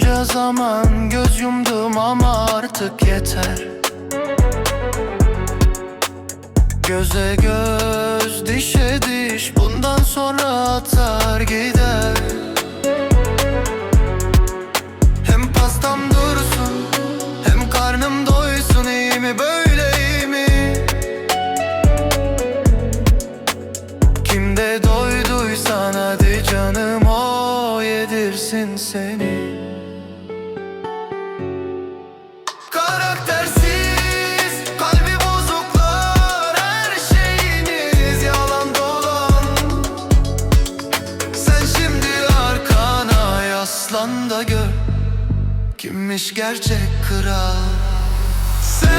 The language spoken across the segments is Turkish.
Bunca zaman göz yumdum ama artık yeter. Göze göz, dişe diş Bundan sonra atar gider. Hem pastam dursun Hem karnım doysun iyi mi böyle iyi mi? Kimde doyduysan hadi canım o yedirsin seni yaslan da gör. Kimmiş gerçek kral? Sen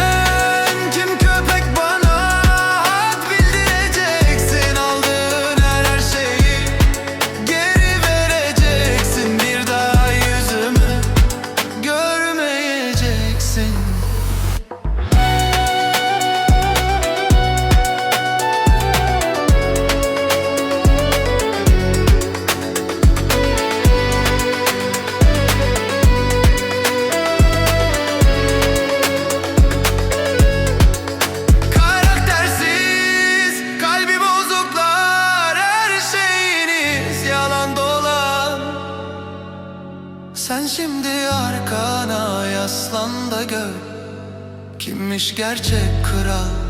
Sen şimdi arkana yaslan da gör. Kimmiş gerçek kral